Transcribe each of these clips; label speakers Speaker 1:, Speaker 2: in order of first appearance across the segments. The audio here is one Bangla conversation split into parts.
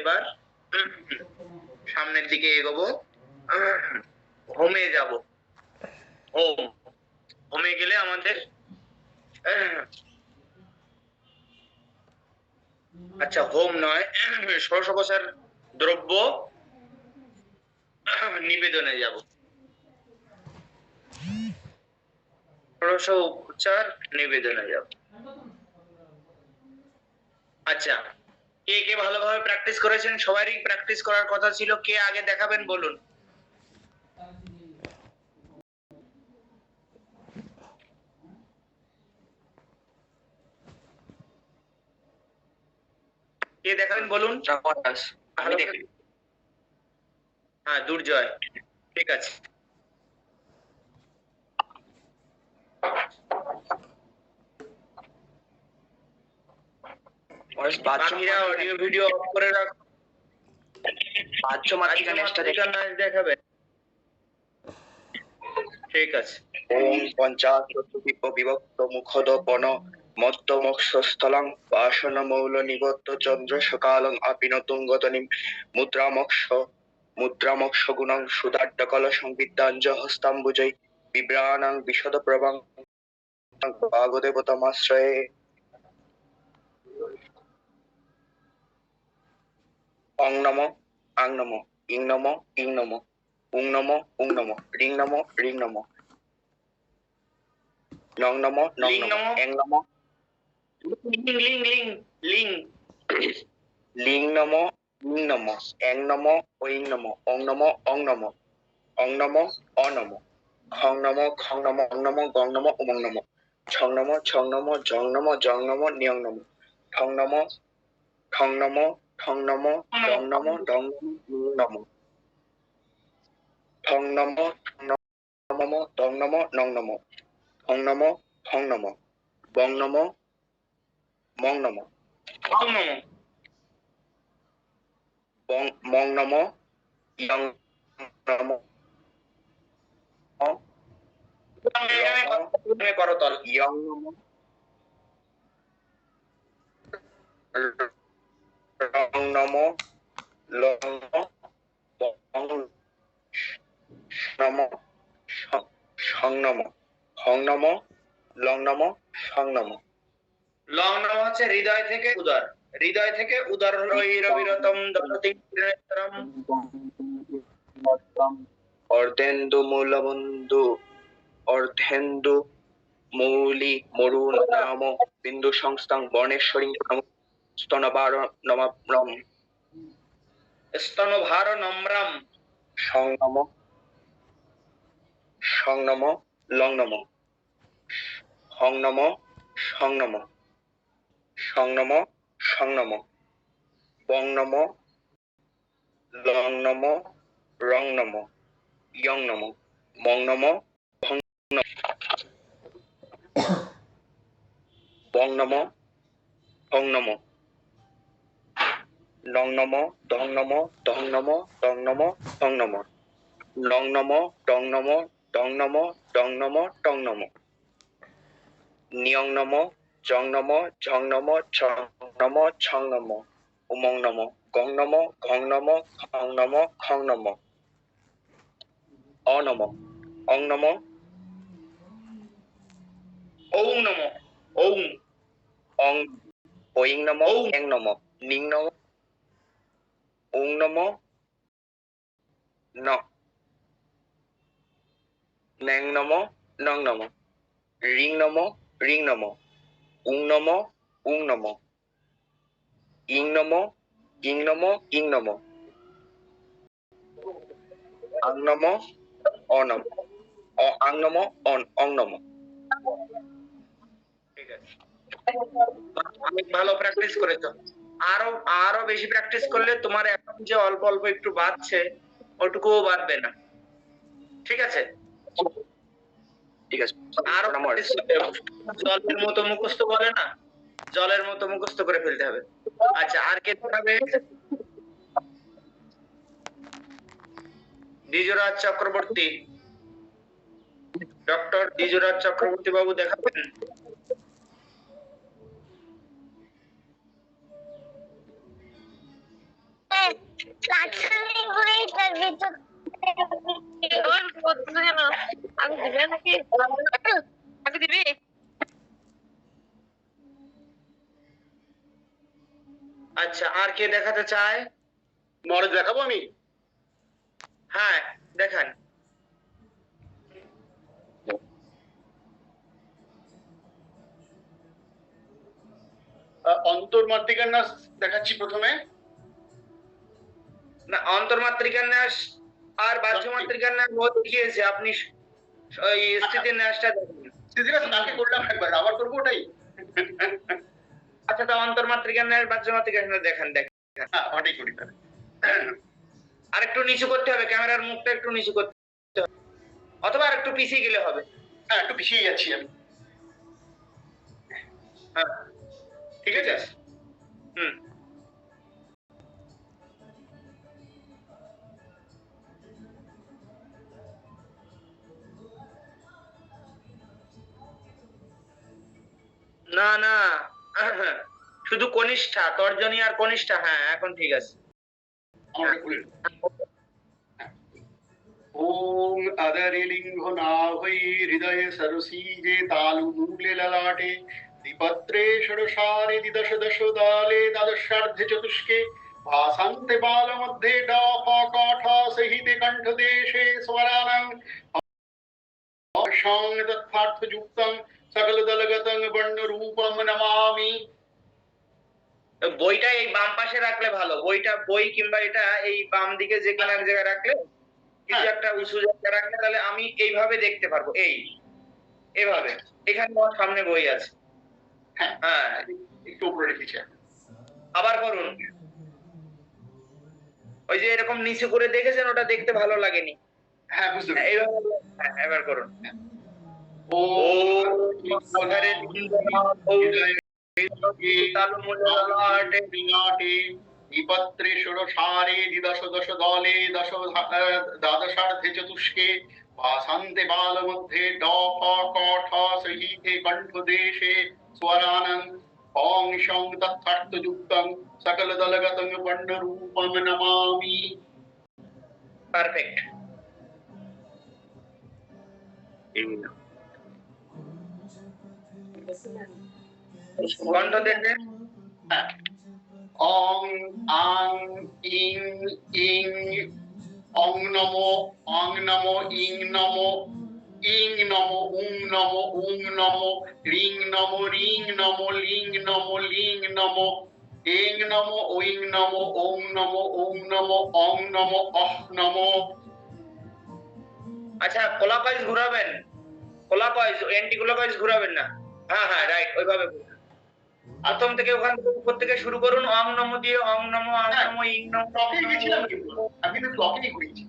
Speaker 1: এবার সামনের দিকে এগোবো। হোমে যাব। হোম। হোমে গেলে আমাদের আচ্ছা হোম নয় ষোড়শোপচার দ্রব্য নিবেদনে যাব। ষোড়শ উপচার নিবেদনে যাব। আচ্ছা কে কে ভালোভাবে প্র্যাকটিস করেছেন সবারই প্র্যাকটিস করার কথা ছিল। কে আগে দেখাবেন বলুন। কে দেখাবেন বলুন। হ্যাঁ দুর্জয়। ঠিক আছে। বাকিরা অডিও ভিডিও অফ করে রাখো।
Speaker 2: বাহ্য মাতৃকা নেক্সটটা দেখি
Speaker 1: মাতৃকা নাচ দেখাবে। ঠিক আছে।
Speaker 2: ওম পঞ্চাশদ্বীপ বিভক্ত মুখদপন মধ্যমক্ষস্থলং বাসন নিবদ্ধ চন্দ্র সকালং আপিন তুঙ্গতনিম মুদ্রামক্ষ মুদ্রামক্ষ গুণং সুদাড্ড কল সংবিদ্যাঞ্জ হস্তাম্বুজৈ বিভ্রাণাং বিশদ প্রভাং ভাগদেবতমাশ্রয়ে অং নম আং নম ইং নম ইং নম উং নম উং নম রিং নম রিং নম নং নম নং নম এং নম
Speaker 1: লিং লিং লিং লিং
Speaker 2: লিং নম ইং নম এং নম ঐং নম অং নম অং নম অং নম অ নম খং নম খং নম অং নম গং নম উমং নম ছং নম ছং নম জং নম জং নম নিয়ং নম ঠং নম ঠং নম ঠং নম ডং নম ডং নম। ঠং নম নম ডং নম, নং নম। ঠং নম ঠং নম। বং নম, মং নম। বং, মং নম, ইয়ং নম।
Speaker 1: করতল
Speaker 2: ইয়ং নম। রং নম লং নম বং নম স- সং নম হং নম লং নম সং নম
Speaker 1: লং নম হচ্ছে হৃদয় থেকে উদর। হৃদয় থেকে উদর রবিরতম দশতি
Speaker 2: অর্ধেন্দু মূলবন্ধু অর্ধেন্দু মৌলি মরু নাম বিন্দু সংস্থাং বর্ণেশ্বরী নম। স্তনবার নমাপ্রম
Speaker 1: স্তনভার নম্রম
Speaker 2: সং নম সং নম লং নম হং নম সং নম সং নম সং নম বং নম লং নম রং নম ইয়ং নম মং নম ভং নম বং নম হং নম নং নম দং নম দং নম দং নম টং নম লং নম টং নম টং নম টং নম টং নম নিয়ং নম জং নম ঝং নম ছং নম ছং নম উমং নম গং নম ঘং নম খং নম খং নম অ নম অং নম
Speaker 1: ঔং নম ঔং
Speaker 2: অং ঐং নম
Speaker 1: ঔ।
Speaker 2: এং নম নিং নম ওং নম ন নেং নম নং নম রিং নম রিং নম উং নম উং নম ইং নম ইং নম ইং নম আং নম অ নম অ আং নম অন অং নম
Speaker 1: ঠিক আছে ভালো প্র্যাকটিস করেছ। আরও আরও বেশি প্র্যাকটিস করলে তোমার যে অল্প অল্প একটু বাড়ছে ওটুকুও বাড়বে না। ঠিক আছে?
Speaker 2: ঠিক
Speaker 1: আরও। জলের মতো মুখস্থ বলে না? জলের মতো মুখস্থ করে ফেলতে হবে। আচ্ছা আর কে দেখাবে দ্বিজরাজ চক্রবর্তী। ডক্টর দ্বিজরাজ চক্রবর্তী বাবু দেখাবেন?
Speaker 3: আমি দিবে
Speaker 1: আচ্ছা আর কে দেখাতে চায়?
Speaker 4: মহারাজ দেখাবো আমি?
Speaker 1: হ্যাঁ দেখান।
Speaker 4: আহ, অন্তর্মাতৃকার নাচ দেখাচ্ছি প্রথমে।
Speaker 1: না অন্তর্মাত্রিকার ন্যাস আর বাহ্যমাত্রিকার ন্যাস ও দেখিয়েছে। আপনি ওই স্থিতির ন্যাসটা দেখুন।
Speaker 4: তাকে করলাম একবার? আবার করব ওটাই?
Speaker 1: আচ্ছা তো অন্তর্মাত্রিকার ন্যাস বাহ্যমাত্রিকার ন্যাস দেখান দেখ
Speaker 4: হ্যাঁ ওটাই করি তাহলে।
Speaker 1: আর একটু নিচু করতে হবে ক্যামেরার মুখটা একটু নিচু করতে হবে। অথবা আর একটু পিছিয়ে গেলে হবে।
Speaker 4: হ্যাঁ একটু পিছিয়ে যাচ্ছি আমি।
Speaker 1: হ্যাঁ।
Speaker 4: ঠিক আছে?
Speaker 1: হুম। না না। শুধু কনিষ্ঠা, তর্জনী আর কনিষ্ঠা। হ্যাঁ এখন ঠিক আছে।
Speaker 4: নেব। ওম আদরে লিঙ্গ নাভৈ হৃদয়ে সরসীজে তালু মূলে ললাটে দ্বিপত্রে ষড়সারে দ্বিদশ দশ দালে দ্বাদশার্ধে চতুষ্কে, ভাসান্তে বাল মধ্যে ডাফ কাঠ সহিতে কণ্ঠ দেশে স্বরানং যুক্তং সকল দলগতং বর্ণ রূপম নমামি
Speaker 1: বইটা এই বাম পাশে রাখলে ভালো বইটা বই কিংবা এটা এই বাম দিকে যে কোনো এক জায়গায় রাখলে কিছু
Speaker 4: হ্যাঁ।
Speaker 1: একটা উঁচু জায়গায় রাখলে তাহলে আমি এইভাবে দেখতে পারব এই এভাবে এখানে আমার সামনে বই আছে
Speaker 4: হ্যাঁ
Speaker 1: হ্যাঁ
Speaker 4: একটু উপরে রেখেছি
Speaker 1: আবার করুন। ওই যে এরকম নিচু করে দেখেছেন ওটা দেখতে ভালো লাগেনি।
Speaker 4: হ্যাঁ বুঝতে
Speaker 1: হ্যাঁ, হ্যাঁ, এবার করুন।
Speaker 4: ও
Speaker 1: হরে তালুমূলে
Speaker 4: বিনাটে বিপত্রে ষোড়শারে দ্বিদশ দশ দলে দশ দ্বাদশার্ধে চতুষ্কে ভাসান্তে বাল মধ্যে ড ফ ক ঠ সহিতে কণ্ঠ দেশে স্বরানং ওং শং তথার্থ যুক্তং সকল দলগতং পণ্ড রূপম নমামি
Speaker 1: পারফেক্ট কণ্ঠ দেখে
Speaker 4: হ্যাঁ। অং, আং, ইং ইং, অং নম অং নম, ইং নম ইং নম, উং নম উং নম, রিং নম রিং নম, লিং নম লিং নম, এং নম ওইং নম, ওং নম ওং নম, অং নম, অহ নম।
Speaker 1: আচ্ছা কোলাকয়েজ ঘুরাবেন? কোলাকয়েজ এন্টি কোলাকয়েজ ঘুরাবেন না? হ্যাঁ হ্যাঁ রাইট ওইভাবে ঘুরান। প্রথম থেকে ওখান থেকে উপর থেকে শুরু করুন অং নম দিয়ে অং নম অং
Speaker 4: হ্যাঁ।
Speaker 1: নম ইং নম
Speaker 4: ক্লকে গেছিলাম কিন্তু আমি কিন্তু ক্লকেই ঘুরিয়েছি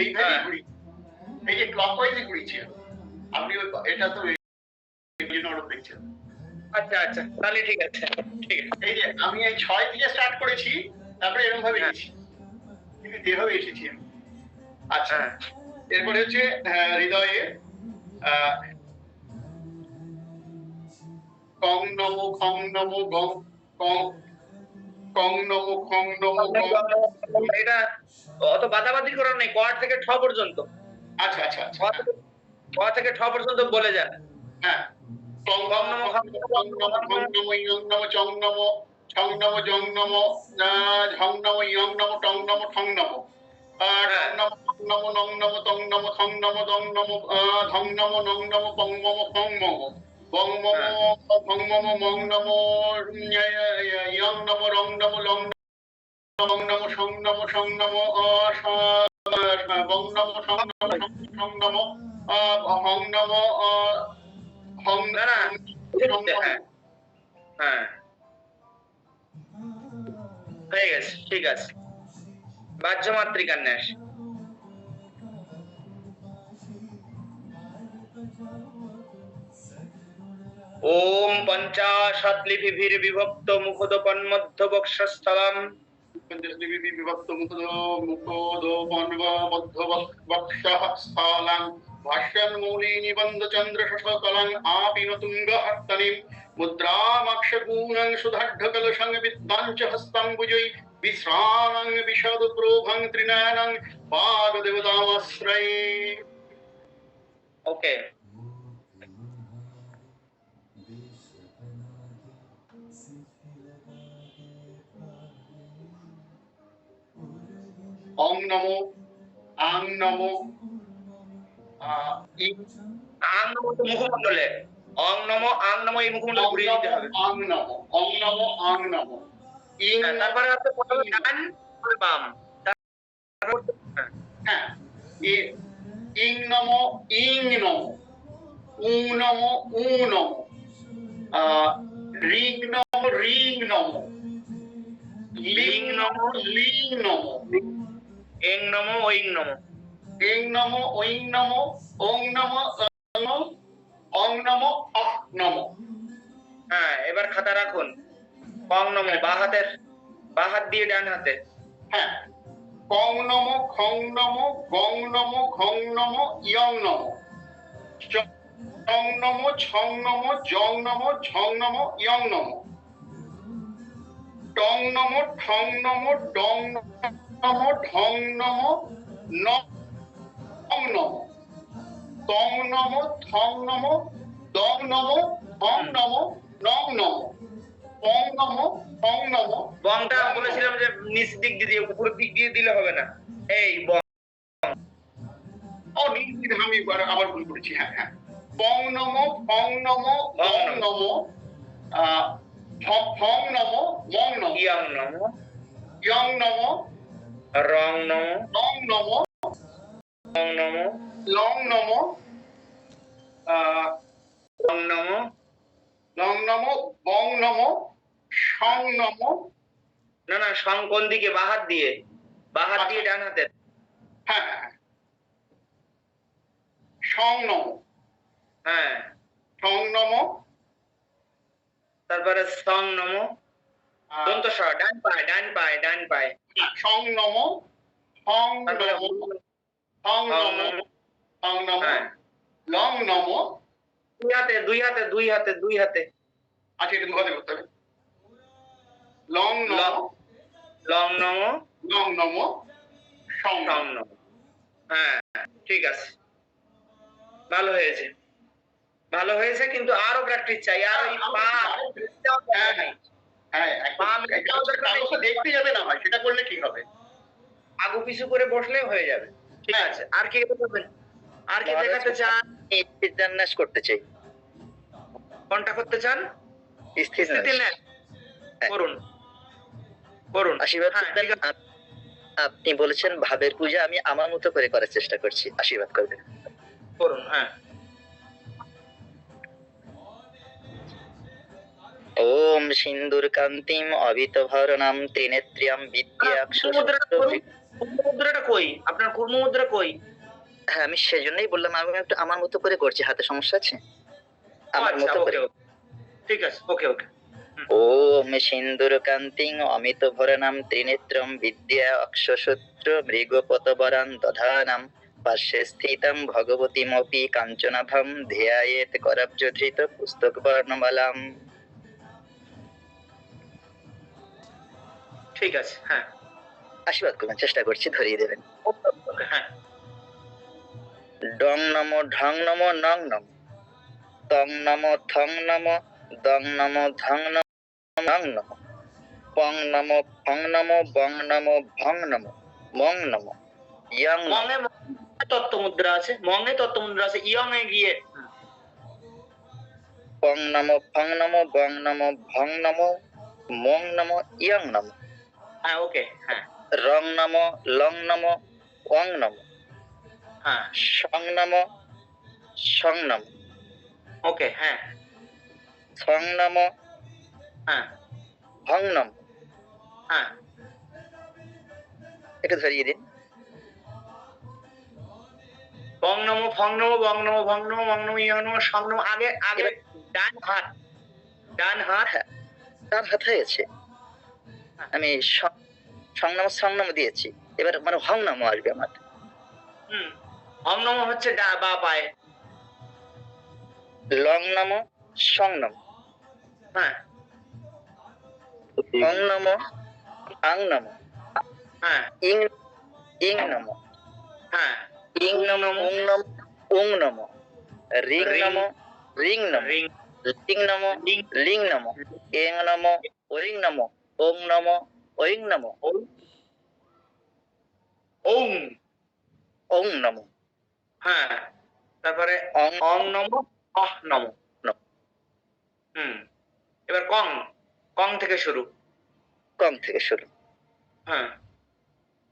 Speaker 4: এইভাবেই
Speaker 1: হ্যাঁ।
Speaker 4: ঘুরি এই যে ক্লক ওয়াইজে ঘুরিয়েছি আপনি এটা তো দেখছেন
Speaker 1: আচ্ছা আচ্ছা তাহলে ঠিক আছে ঠিক আছে
Speaker 4: এই যে আমি এই ছয় দিয়ে স্টার্ট করেছি তারপরে এরকম ভাবে
Speaker 1: হ্যাঁ।
Speaker 4: গেছি কিন্তু যেভাবে এসেছি আমি আচ্ছা
Speaker 1: হ্যাঁ
Speaker 4: এরপরে হচ্ছে হৃদয়ে কং নম খং নম গং কং কং নম খং নম
Speaker 1: এটা অত বাদাবাদি করার নেই কোয়ার থেকে ঠ পর্যন্ত।
Speaker 4: আচ্ছা আচ্ছা আচ্ছা।
Speaker 1: ক থেকে- ক ঠ পর্যন্ত বলে যান।
Speaker 4: হ্যাঁ। কং
Speaker 1: কং
Speaker 4: নম খং নম খং নম ইয়ং নম চং নম ছং নম জং নম ঝং নম ইয়ং নম টং নম ঠং নম নম নম নং নম তং নম থং নম দং নম ধং নম নং নম পং মম ফং মম বং মম। মম মং নম ইয়ং নম রং নম লং নম নম সং নম সং নম আহ, বং নম সং নম সং সং নম হং নম হং
Speaker 1: না, না,
Speaker 4: সং নম
Speaker 1: হ্যাঁ হ্যাঁ হয়ে গেছে ঠিক আছে বাহ্য মাতৃকার ন্যাস ওম পঞ্চাশৎ লিপিভির বিভক্ত মুখোদপন্মধ্য বক্ষস্থলম
Speaker 4: পঞ্চদেবী বিভক্ত মুখদ মধ্য ভাষ্যন মূলে নিবন্ধ চন্দ্র শশকলং আপিন তুঙ্গ হস্তনিম মুদ্রামক্ষ গুণং সুধাঢ্য কলসং বিদ্বাঞ্চ হস্তম্বুজৈ বিশ্রাণং বিশদ প্রভং ত্রিনয়নং বাগদেবতামাশ্রয়ে
Speaker 1: ওকে
Speaker 4: অং নমো আং নমো
Speaker 1: আং নম তো মুখমণ্ডলে। অং নম আং নম এই মুখমণ্ডলে
Speaker 4: অং
Speaker 1: ঘুরিয়ে দিতে হবে
Speaker 4: নমো আং নমো অং নমো আং নমো ইং
Speaker 1: হ্যাঁ, তারপরে হচ্ছে প্রথমে ডান বাম। তারপর হ্যাঁ,
Speaker 4: ইং নমো ইং নমো উং নমো উ নমো। রিং নমো রিং নমো। লিং নমো লিং নমো।
Speaker 1: এং নম ওইং নম
Speaker 4: ইং নমো ওইং নমো ওং নমো অং নমো, অং নমো
Speaker 1: হ্যাঁ এবার খাতা রাখুন। কং নম বা হাতের বা হাত দিয়ে ডান হাতে।
Speaker 4: হ্যাঁ। কং নমো খং নমো গং নমো ঘং নমো ইয়ং নমো চং নমো ছং নমো জং নমো ঝং নমো ইয়ং নমো টং নমো ঠং নমো ডং নমো ঢং নমো নং নমো তং নমো থং নমো দং নমো হং নমো নং নমো। পং নমো পং নমো।
Speaker 1: বংটা বলেছিলাম যে নিচ দিক দিয়ে উপরের দিক দিয়ে দিলে হবে না। এই বং।
Speaker 4: ও নিশ্চিত আমি এবার আবার ভুল করেছি হ্যাঁ হ্যাঁ। পং নমো ফং নমো
Speaker 1: ফং
Speaker 4: নমো। ফং নমো মং নমো।
Speaker 1: ইয়ং নম।
Speaker 4: ইয়ং নমো
Speaker 1: রং নম
Speaker 4: লং নমো
Speaker 1: রং নম
Speaker 4: লং নমো
Speaker 1: রং নম
Speaker 4: লং নমো বং নমো সং নমো
Speaker 1: না না সং কোন দিকে? বা হাত দিয়ে। বা হাত দিয়ে ডান হাতে।
Speaker 4: হ্যাঁ হ্যাঁ হ্যাঁ। সং নমো
Speaker 1: হ্যাঁ।
Speaker 4: সং নমো
Speaker 1: তারপরে সং নম দন্ত স ডান পায় ডান পায় ডান পায়
Speaker 4: সং নমো
Speaker 1: তারপরে
Speaker 4: নমো
Speaker 1: সং
Speaker 4: নমো
Speaker 1: নম হ্যাঁ
Speaker 4: লং নমো
Speaker 1: দুই হাতে দুই হাতে দুই হাতে দুই হাতে
Speaker 4: আচ্ছা এটা দুহাতে করতে হবে লং। নমো
Speaker 1: লং নম
Speaker 4: লং নমো সং নম
Speaker 1: হ্যাঁ ঠিক আছে ভালো হয়েছে ভালো হয়েছে কিন্তু আরও প্র্যাকটিস চাই আর ওই পা
Speaker 4: হ্যাঁ হ্যাঁ দেখতে যাবে না সেটা করলে হবে?
Speaker 1: আগু পিছু করে হয়ে যাবে। ঠিক। আছে আর কি আর কি দেখাতে চান?
Speaker 5: স্থিতিন্যাস করতে চাই।
Speaker 1: কোনটা করতে চান। করুন। করুন।
Speaker 5: আশীর্বাদ আপনি বলেছেন ভাবের পূজা আমি আমার মতো করে করার চেষ্টা করছি। আশীর্বাদ করবেন।
Speaker 1: করুন হ্যাঁ।
Speaker 5: ওম সিন্দুর কান্তিম অবিত ভরণাম ত্রিনেত্রিয়াম বিদ্যাক্ষ
Speaker 1: মুদ্রাটা কই? আপনার কুর্ম মুদ্রা কই?
Speaker 5: হ্যাঁ আমি সেজন্যই বললাম আমি একটু আমার মতো করে করছি হাতে সমস্যা আছে? আমার
Speaker 1: আচ্ছা
Speaker 5: মতো করে।
Speaker 1: ঠিক আছে ওকে ওকে।
Speaker 5: ওম সিন্দুর কান্তিং অমিত ভরণাম ত্রিনেত্রম বিদ্যা অক্ষসূত্র মৃগপতবরান দধানাম পার্শ্বে স্থিতম ভগবতীমপি কাঞ্চনাভম ধ্যায়েত করব্জধৃত পুস্তক বর্ণমালাম।
Speaker 1: ঠিক আছে হ্যাঁ।
Speaker 5: আশীর্বাদ করবেন চেষ্টা করছি ধরিয়ে দেবেন।
Speaker 1: হ্যাঁ।
Speaker 5: ডং নম ঢং নম নং নম। তং নম থং নম দং নম ধং নম নং নম। পং নম ফং নম বং নম ভং নম মং নম ইয়ং নম।
Speaker 1: মঙে তত্ত্ব মুদ্রা আছে মঙে তত্ত্ব মুদ্রা আছে ইয়ং এ গিয়ে।
Speaker 5: পং নম ফং নম বং নম ভং নম মং নম ইয়ং নম।
Speaker 1: হ্যাঁ ওকে হ্যাঁ।
Speaker 5: রং নম লং নম ওং নম।
Speaker 1: হ্যাঁ।
Speaker 5: সং নম সং নম।
Speaker 1: ওকে হ্যাঁ।
Speaker 5: সং নম
Speaker 1: হ্যাঁ।
Speaker 5: ভং নম।
Speaker 1: হ্যাঁ।
Speaker 5: একটু ধরিয়ে দিন।
Speaker 1: বং নমো ফং নমো বং নমো ভং নমো মং নমো ইয়ং নমো সং নমো। আগে আগে ডান হাত ডান হাত।
Speaker 5: তার হাত হয়েছে। আমি সং সং নম সং নম দিয়েছি। এবার মানে হং নম আসবে আমার।
Speaker 1: হুম হং নমো হচ্ছে ডা- বা পায়ে।
Speaker 5: লং নম সং নম
Speaker 1: হ্যাঁ।
Speaker 5: অং নম
Speaker 2: আং নম
Speaker 1: হ্যাঁ।
Speaker 2: ইং ইং নম
Speaker 1: হ্যাঁ।
Speaker 2: ইং নম উং নম উং নম রিং। নম রিং নম
Speaker 1: রিং
Speaker 2: লিং নম
Speaker 1: লিং
Speaker 2: নম এং নম ওরিং নম ওং নম ওরিং নম
Speaker 1: ওং। ওং।
Speaker 2: ওং নম।
Speaker 1: হ্যাঁ তারপরে
Speaker 2: অং।
Speaker 1: অং নম অহ নম।
Speaker 2: নম।
Speaker 1: হুম এবার কং কং থেকে শুরু।
Speaker 2: কং থেকে শুরু।
Speaker 1: হ্যাঁ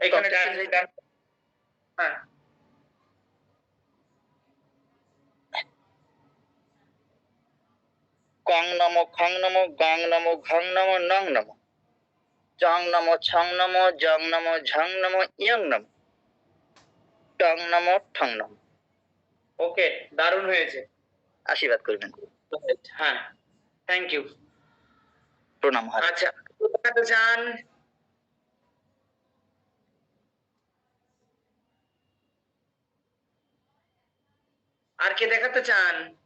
Speaker 1: এখানে হ্যাঁ।
Speaker 2: কং নম খং নম গং নম ঘং নম নং নম। চং নম ছং নম জং নম ঝং নম ইয়ং নম। টং নম ঠং নম।
Speaker 1: ওকে দারুণ হয়েছে।
Speaker 2: আশীর্বাদ করবেন।
Speaker 1: হ্যাঁ। থ্যাংক ইউ
Speaker 2: প্রণাম
Speaker 1: আচ্ছা চান আর কে দেখাতে চান?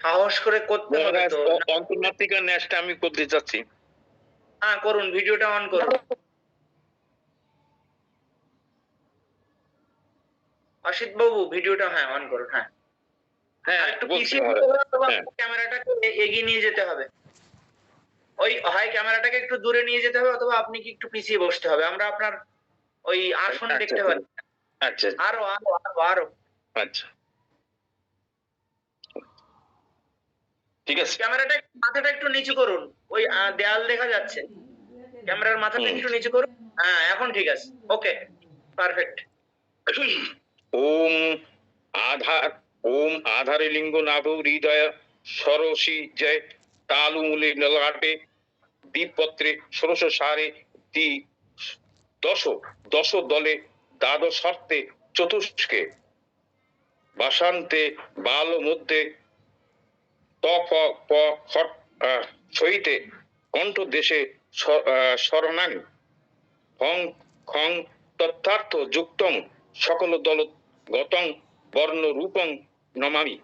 Speaker 1: সাহস করে করতে হবে তো।
Speaker 6: অন্তর্মাত্রিকা ন্যাসটা আমি করতে চাচ্ছি।
Speaker 1: হ্যাঁ করুন ভিডিওটা অন করুন। অসিত বাবু ভিডিওটা হ্যাঁ অন করুন হ্যাঁ।
Speaker 6: হ্যাঁ
Speaker 1: একটু পিছিয়ে
Speaker 6: হ্যাঁ।
Speaker 1: ক্যামেরাটাকে এগিয়ে নিয়ে যেতে হবে। ওই হয় ক্যামেরাটাকে একটু দূরে নিয়ে যেতে হবে অথবা আপনি কি একটু পিছিয়ে বসতে হবে। আমরা আপনার ওই আসন
Speaker 6: আচ্ছা,
Speaker 1: দেখতে
Speaker 6: আচ্ছা।
Speaker 1: পারি।
Speaker 6: আচ্ছা।
Speaker 1: আরও আরও আরও আরও।
Speaker 6: আচ্ছা। ঠিক আছে?
Speaker 1: ক্যামেরাটা মাথাটা একটু নিচু করুন। ওই দেয়াল দেখা যাচ্ছে। ক্যামেরার মাথাটা একটু নিচু করুন। হ্যাঁ এখন ঠিক আছে। Okay perfect.
Speaker 6: ওম আধার ওম আধারে লিঙ্গ নাভ হৃদয় সরসি জয়। তালুমূলে নলাটে দ্বীপপত্রে ষোড়শ সারে দি দশ দশ দলে দ্বাদশ শর্তে চতুষ্কে। বাসান্তে বাল মধ্যে ত ফ প আহ, সহিতে কণ্ঠ দেশে শরণাং হং খং তথার্থ যুক্তং সকল দল গতং বর্ণ রূপং নমামি।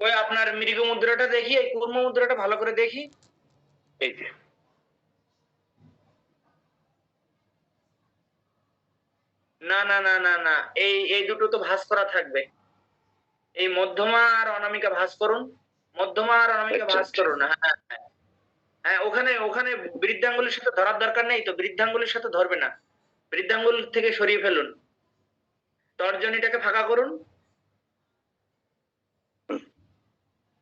Speaker 1: ওই আপনার মৃগ মুদ্রাটা দেখি এই কুর্ম মুদ্রাটা ভালো করে দেখি।
Speaker 6: এই যে।
Speaker 1: না না না না না এই এই দুটো তো ভাঁজ করা থাকবে। এই মধ্যমা আর অনামিকা ভাঁজ করুন। মধ্যমা আর অনামিকা
Speaker 6: আচ্ছা,
Speaker 1: ভাঁজ
Speaker 6: আচ্ছা।
Speaker 1: করুন হ্যাঁ হ্যাঁ। হ্যাঁ। ওখানে ওখানে বৃদ্ধাঙ্গুলির সাথে ধরার দরকার নেই তো বৃদ্ধাঙ্গুলির সাথে ধরবে না। বৃদ্ধাঙ্গুল থেকে সরিয়ে ফেলুন। তর্জনীটাকে ফাঁকা করুন।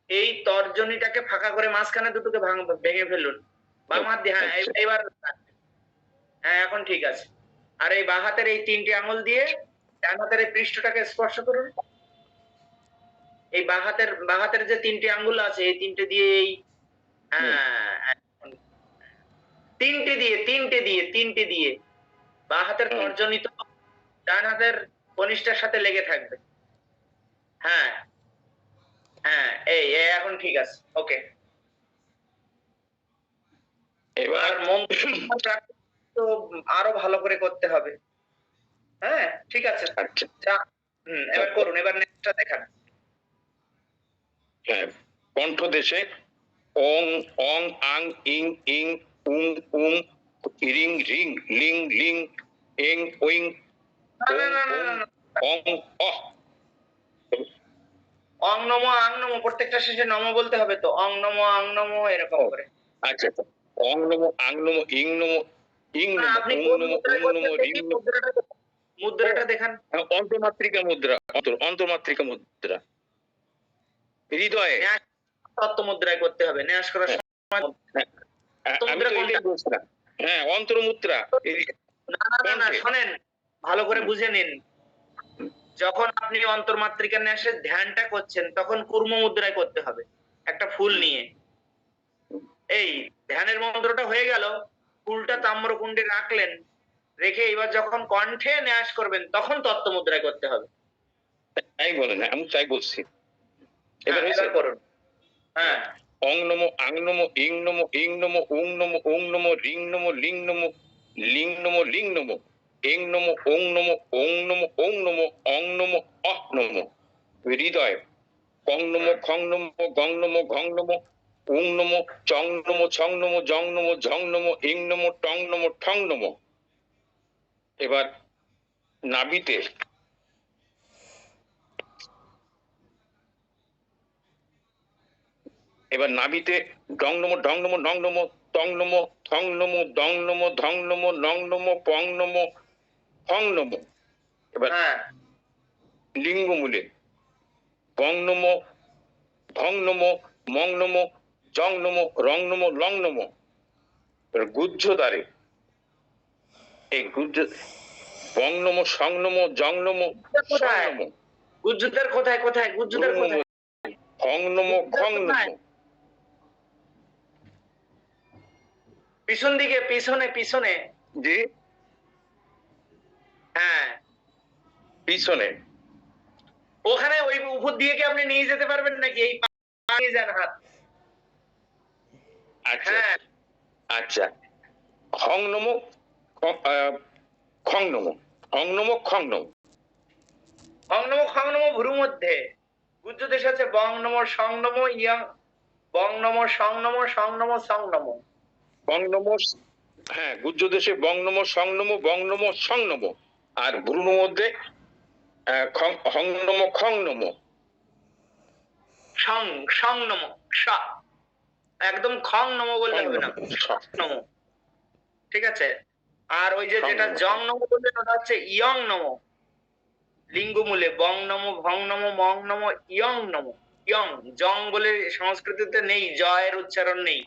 Speaker 1: এই তর্জনীটাকে ফাঁকা করে মাঝখানে দুটোকে ভেঙে ফেলুন। বাম হাত দিয়ে হ্যাঁ এই- এবার হ্যাঁ এখন ঠিক আছে। আর এই বাঁ হাতের এই তিনটি আঙুল দিয়ে ডান হাতের এই পৃষ্ঠটাকে স্পর্শ করুন। এই বাঁ হাতের বাঁ হাতের যে তিনটি আঙ্গুল আছে এই তিনটে দিয়ে এই হ্যাঁ তিনটে দিয়ে তিনটে দিয়ে তিনটে দিয়ে বাঁ হাতের তর্জনী ডান হাতের কনিষ্ঠার সাথে লেগে থাকবে। হ্যাঁ হ্যাঁ এই এখন ঠিক আছে ওকে।
Speaker 6: এবার
Speaker 1: আর মন তো আরও ভালো করে করতে হবে। হ্যাঁ ঠিক আছে।
Speaker 6: আচ্ছা।
Speaker 1: হুম এবার করুন এবার নেক্সটটা দেখান।
Speaker 6: হ্যাঁ কণ্ঠ দেশে অং অং আং ইং ইং উং উং রিং রিং লিং লিং এং
Speaker 1: না।
Speaker 6: অং অহ
Speaker 1: অং নম আং নম প্রত্যেকটা শেষে নম বলতে হবে তো? অং নম আং নম এরকম করে।
Speaker 6: আচ্ছা আচ্ছা। অং নম আং নম ইং নম ইং নম উং নম উং নম রিং নম।
Speaker 1: মুদ্রাটা দেখান।
Speaker 6: হ্যাঁ, অন্তমাত্রিকা মুদ্রা অন্তর অন্তমাত্রিকা মুদ্রা। হৃদয়ে
Speaker 1: ন্যাস তত্ত্ব মুদ্রায় করতে হবে ন্যাস করার
Speaker 6: হ্যাঁ।
Speaker 1: সময়
Speaker 6: হ্যাঁ? বলছিলাম। হ্যাঁ অন্তর্মুদ্রা।
Speaker 1: না না না না শোনেন ভালো করে বুঝে নিন। যখন আপনি অন্তর্মাত্রিকা ন্যাসে ধ্যানটা করছেন তখন কুর্ম মুদ্রায় করতে হবে একটা ফুল নিয়ে। এই ধ্যানের মন্ত্রটা হয়ে গেল ফুলটা তাম্রকুণ্ডে রাখলেন রেখে এবার যখন কণ্ঠে ন্যাস করবেন তখন তত্ত্ব মুদ্রায় করতে হবে।
Speaker 6: তাই বলেন আমি তাই বলছি। এবার
Speaker 1: হ্যাঁ,
Speaker 6: হয়েছে
Speaker 1: করুন। হ্যাঁ।
Speaker 6: অং নম আং নম ইং নম ইং নম উং নম ওং নম রিং নম লিং নম লিং নম লিং নম এং নম ওং নম ওং নম ওং নম অং নম অহ নম। হৃদয় কং নম খং নম গং নম ঘং নম উং নমো চং নমো ছং নমো জং নমো ঝং নমো ইং নমো টং নমো ঠং নমো। এবার নাবিতে এবার নাবিতে ডং নমো ডং নমো নং নমো টং নমো থং নমো দং নমো ধং নমো নং নমো পং নমো ফং নমো। এবার
Speaker 1: হ্যাঁ।
Speaker 6: লিঙ্গ মূলে বং নমো ভং নমো মং নমো জং নমো রং নমো লং নমো। এবার গুজ্জ দ্বারে এই গুজ্জ বং নমো সং নমো জং নমো
Speaker 1: কোথায়? গুজ্জুদের কোথায় কোথায়? গুজ্জুদের কোথায়?
Speaker 6: ফং নমো খং নমো।
Speaker 1: পিছন দিকে পিছনে পিছনে।
Speaker 6: যে
Speaker 1: হ্যাঁ।
Speaker 6: পিছনে।
Speaker 1: ওখানে ওই উপর দিয়ে কি আপনি নিয়ে যেতে পারবেন নাকি? এই নিয়ে যান হাত।
Speaker 6: আচ্ছা।
Speaker 1: হ্যাঁ।
Speaker 6: আচ্ছা। খং নমো খং নমো খং নমো খং নমো
Speaker 1: খং নম খং নম ভুরু মধ্যে। গুজ্জুদের সাথে বং নম সং নম ইয়াং বং নম সং নম সং নম সং নম
Speaker 6: বং নমো হ্যাঁ গুজ্জ দেশে বং নমো সং নমো বং নমো সং নমো। আর ভ্রুর মধ্যে আহ, খং- হং নমো খং নমো।
Speaker 1: সং সং নম স। একদম খং নম বললে হবে না
Speaker 6: নম
Speaker 1: ঠিক আছে? আর ওই যে যেটা জং নম বললেন ওটা হচ্ছে ইয়ং নম। লিঙ্গ মূলে বং নম ভং নম মং নম ইয়ং নম। ইয়ং জং বলে সংস্কৃতিতে নেই জয়ের উচ্চারণ নেই।